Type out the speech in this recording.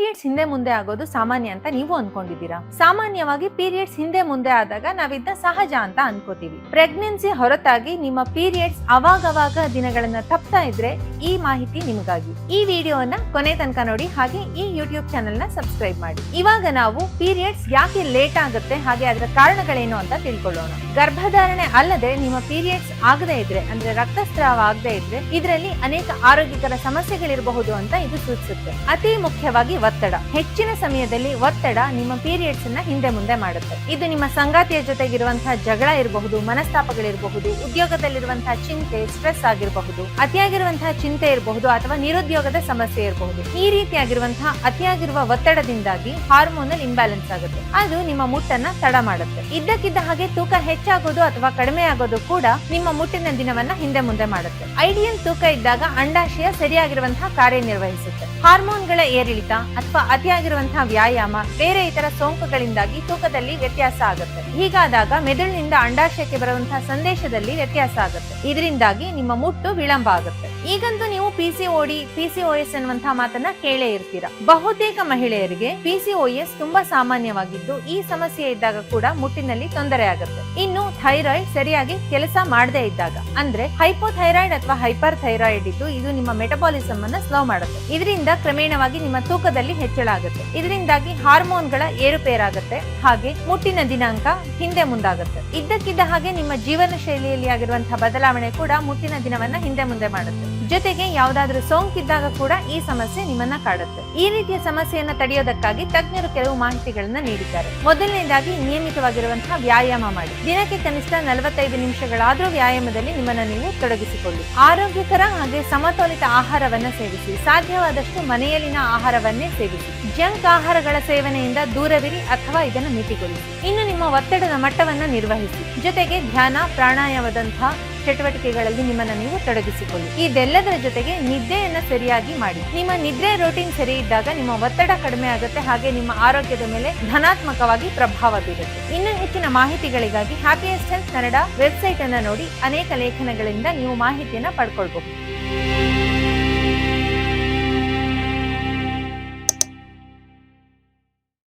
Periods ಹಿಂದೆ ಮುಂದೆ ಆಗೋದು ಸಾಮಾನ್ಯ ಅಂತ ನೀವು ಅನ್ಕೊಂಡಿದ್ದೀರಾ? ಸಾಮಾನ್ಯವಾಗಿ ಪೀರಿಯಡ್ಸ್ ಹಿಂದೆ ಮುಂದೆ ಆದಾಗ ನಾವಿದ್ನ ಸಹಜ ಅಂತ ಅನ್ಕೋತೀವಿ. ಪ್ರೆಗ್ನೆನ್ಸಿ ಹೊರತಾಗಿ ನಿಮ್ಮ ಪೀರಿಯಡ್ಸ್ ಅವಾಗವಾಗ ದಿನಗಳನ್ನ ತಪ್ತಾ ಇದ್ರೆ ಈ ಮಾಹಿತಿ ನಿಮಗಾಗಿ. ಈ ವಿಡಿಯೋನ ಕೊನೆ ತನಕ ನೋಡಿ, ಹಾಗೆ ಈ ಯೂಟ್ಯೂಬ್ ಚಾನೆಲ್ನ ಸಬ್ಸ್ಕ್ರೈಬ್ ಮಾಡಿ. ಇವಾಗ ನಾವು ಪೀರಿಯಡ್ಸ್ ಯಾಕೆ ಲೇಟ್ ಆಗುತ್ತೆ, ಹಾಗೆ ಅದರ ಕಾರಣಗಳೇನು ಅಂತ ತಿಳ್ಕೊಳ್ಳೋಣ. ಗರ್ಭಧಾರಣೆ ಅಲ್ಲದೆ ನಿಮ್ಮ ಪೀರಿಯಡ್ಸ್ ಆಗದೆ ಇದ್ರೆ, ಅಂದ್ರೆ ರಕ್ತಸ್ರಾವ ಆಗದೆ ಇದ್ರೆ, ಇದರಲ್ಲಿ ಅನೇಕ ಆರೋಗ್ಯಕರ ಸಮಸ್ಯೆಗಳಿರಬಹುದು ಅಂತ ಇದು ಸೂಚಿಸುತ್ತೆ. ಅತಿ ಮುಖ್ಯವಾಗಿ ಒತ್ತಡ. ಹೆಚ್ಚಿನ ಸಮಯದಲ್ಲಿ ಒತ್ತಡ ನಿಮ್ಮ ಪೀರಿಯಡ್ಸ್ ಅನ್ನ ಹಿಂದೆ ಮುಂದೆ ಮಾಡುತ್ತೆ. ಇದು ನಿಮ್ಮ ಸಂಗಾತಿಯ ಜೊತೆಗಿರುವಂತಹ ಜಗಳ ಇರಬಹುದು, ಮನಸ್ತಾಪಗಳಿರಬಹುದು, ಉದ್ಯೋಗದಲ್ಲಿರುವಂತಹ ಚಿಂತೆ ಸ್ಟ್ರೆಸ್ ಆಗಿರಬಹುದು, ಅತಿಯಾಗಿರುವಂತಹ ಚಿಂತೆ ಇರಬಹುದು ಅಥವಾ ನಿರುದ್ಯೋಗದ ಸಮಸ್ಯೆ ಇರಬಹುದು. ಈ ರೀತಿಯಾಗಿರುವಂತಹ ಅತಿಯಾಗಿರುವ ಒತ್ತಡದಿಂದಾಗಿ ಹಾರ್ಮೋನಲ್ ಇಂಬ್ಯಾಲೆನ್ಸ್ ಆಗುತ್ತೆ. ಅದು ನಿಮ್ಮ ಮುಟ್ಟನ್ನ ತಡ ಮಾಡುತ್ತೆ. ಇದ್ದಕ್ಕಿದ್ದ ಹಾಗೆ ತೂಕ ಹೆಚ್ಚಾಗೋದು ಅಥವಾ ಕಡಿಮೆ ಆಗೋದು ಕೂಡ ನಿಮ್ಮ ಮುಟ್ಟಿನ ದಿನವನ್ನ ಹಿಂದೆ ಮುಂದೆ ಮಾಡುತ್ತೆ. ಐಡಿಯಲ್ ತೂಕ ಇದ್ದಾಗ ಅಂಡಾಶಯ ಸರಿಯಾಗಿರುವಂತಹ ಕಾರ್ಯನಿರ್ವಹಿಸುತ್ತೆ. ಹಾರ್ಮೋನ್ಗಳ ಏರಿಳಿತ ಅಥವಾ ಅತಿಯಾಗಿರುವಂತಹ ವ್ಯಾಯಾಮ, ಬೇರೆ ಇತರ ಸೋಂಕುಗಳಿಂದಾಗಿ ತೂಕದಲ್ಲಿ ವ್ಯತ್ಯಾಸ ಆಗುತ್ತೆ. ಹೀಗಾದಾಗ ಮೆದುಳಿನಿಂದ ಅಂಡಾಶಯಕ್ಕೆ ಬರುವಂತಹ ಸಂದೇಶದಲ್ಲಿ ವ್ಯತ್ಯಾಸ ಆಗುತ್ತೆ. ಇದರಿಂದಾಗಿ ನಿಮ್ಮ ಮುಟ್ಟು ವಿಳಂಬ ಆಗುತ್ತೆ. ಈಗಂತೂ ನೀವು ಪಿಸಿಒಡಿ ಪಿಸಿಒಎಸ್ ಎನ್ನುವಂತಹ ಮಾತನ್ನ ಕೇಳೇ ಇರ್ತೀರಾ? ಬಹುತೇಕ ಮಹಿಳೆಯರಿಗೆ ಪಿಸಿಒಎಸ್ ತುಂಬಾ ಸಾಮಾನ್ಯವಾಗಿದ್ದು, ಈ ಸಮಸ್ಯೆ ಇದ್ದಾಗ ಕೂಡ ಮುಟ್ಟಿನಲ್ಲಿ ತೊಂದರೆ ಆಗುತ್ತೆ. ಇನ್ನು ಥೈರಾಯ್ಡ್ ಸರಿಯಾಗಿ ಕೆಲಸ ಮಾಡದೇ ಇದ್ದಾಗ, ಅಂದ್ರೆ ಹೈಪೋಥೈರಾಯ್ಡ್ ಅಥವಾ ಹೈಪರ್ ಥೈರಾಯ್ಡ್ ಇದ್ದು ಇದು ನಿಮ್ಮ ಮೆಟಬಾಲಿಸಮ್ ಅನ್ನ ಸ್ಲೋ ಮಾಡುತ್ತೆ. ಇದರಿಂದ ಕ್ರಮೇಣವಾಗಿ ನಿಮ್ಮ ತೂಕದಲ್ಲಿ ಹೆಚ್ಚಳ ಆಗುತ್ತೆ. ಇದರಿಂದಾಗಿ ಹಾರ್ಮೋನ್ಗಳ ಏರುಪೇರಾಗುತ್ತೆ. ಹಾಗೆ ಮುಟ್ಟಿನ ದಿನಾಂಕ ಹಿಂದೆ ಮುಂದಾಗುತ್ತೆ. ಇದ್ದಕ್ಕಿದ್ದ ಹಾಗೆ ನಿಮ್ಮ ಜೀವನ ಶೈಲಿಯಲ್ಲಿ ಆಗಿರುವಂತಹ ಬದಲಾವಣೆ ಕೂಡ ಮುಟ್ಟಿನ ದಿನವನ್ನ ಹಿಂದೆ ಮುಂದೆ ಮಾಡುತ್ತೆ. ಜೊತೆಗೆ ಯಾವ್ದಾದ್ರೂ ಸೋಂಕಿದ್ದಾಗ ಕೂಡ ಈ ಸಮಸ್ಯೆ ನಿಮ್ಮನ್ನ ಕಾಡುತ್ತೆ. ಈ ರೀತಿಯ ಸಮಸ್ಯೆಯನ್ನ ತಡೆಯೋದಕ್ಕಾಗಿ ತಜ್ಞರು ಕೆಲವು ಮಾಹಿತಿಗಳನ್ನ ನೀಡಿದ್ದಾರೆ. ಮೊದಲನೇದಾಗಿ, ನಿಯಮಿತವಾಗಿರುವಂತಹ ವ್ಯಾಯಾಮ ಮಾಡಿ. ದಿನಕ್ಕೆ ಕನಿಷ್ಠ ನಲವತ್ತೈದು ನಿಮಿಷಗಳಾದ್ರೂ ವ್ಯಾಯಾಮದಲ್ಲಿ ನಿಮ್ಮನ್ನ ನೀವು ತೊಡಗಿಸಿಕೊಳ್ಳಿ. ಆರೋಗ್ಯಕರ ಹಾಗೆ ಸಮತೋಲಿತ ಆಹಾರವನ್ನ ಸೇವಿಸಿ. ಸಾಧ್ಯವಾದಷ್ಟು ಮನೆಯಲ್ಲಿನ ಆಹಾರವನ್ನೇ ಸೇವಿಸಿ. ಜಂಕ್ ಆಹಾರಗಳ ಸೇವನೆಯಿಂದ ದೂರವಿರಿ ಅಥವಾ ಇದನ್ನು ಮಿತಿಗೊಳಿಸಿ. ಇನ್ನು ನಿಮ್ಮ ಒತ್ತಡದ ಮಟ್ಟವನ್ನ ನಿರ್ವಹಿಸಿ. ಜೊತೆಗೆ ಧ್ಯಾನ, ಪ್ರಾಣಾಯಾಮದಂತಹ ಚಟುವಟಿಕೆಗಳಲ್ಲಿ ನಿಮ್ಮನ್ನು ನೀವು ತೊಡಗಿಸಿಕೊಳ್ಳಿ. ಇದೆಲ್ಲದರ ಜೊತೆಗೆ ನಿದ್ದೆಯನ್ನ ಸರಿಯಾಗಿ ಮಾಡಿ. ನಿಮ್ಮ ನಿದ್ರೆ ರೋಟೀನ್ ಸರಿ ಇದ್ದಾಗ ನಿಮ್ಮ ಒತ್ತಡ ಕಡಿಮೆ ಆಗುತ್ತೆ, ಹಾಗೆ ನಿಮ್ಮ ಆರೋಗ್ಯದ ಮೇಲೆ ಧನಾತ್ಮಕವಾಗಿ ಪ್ರಭಾವ ಬೀರುತ್ತೆ. ಇನ್ನೂ ಹೆಚ್ಚಿನ ಮಾಹಿತಿಗಳಿಗಾಗಿ ಹ್ಯಾಪಿಯೆಸ್ಟ್ ಹೆಲ್ತ್ ಕನ್ನಡ ವೆಬ್ಸೈಟ್ ಅನ್ನ ನೋಡಿ, ಅನೇಕ ಲೇಖನಗಳಿಂದ ನೀವು ಮಾಹಿತಿಯನ್ನ ಪಡ್ಕೊಳ್ಬಹುದು.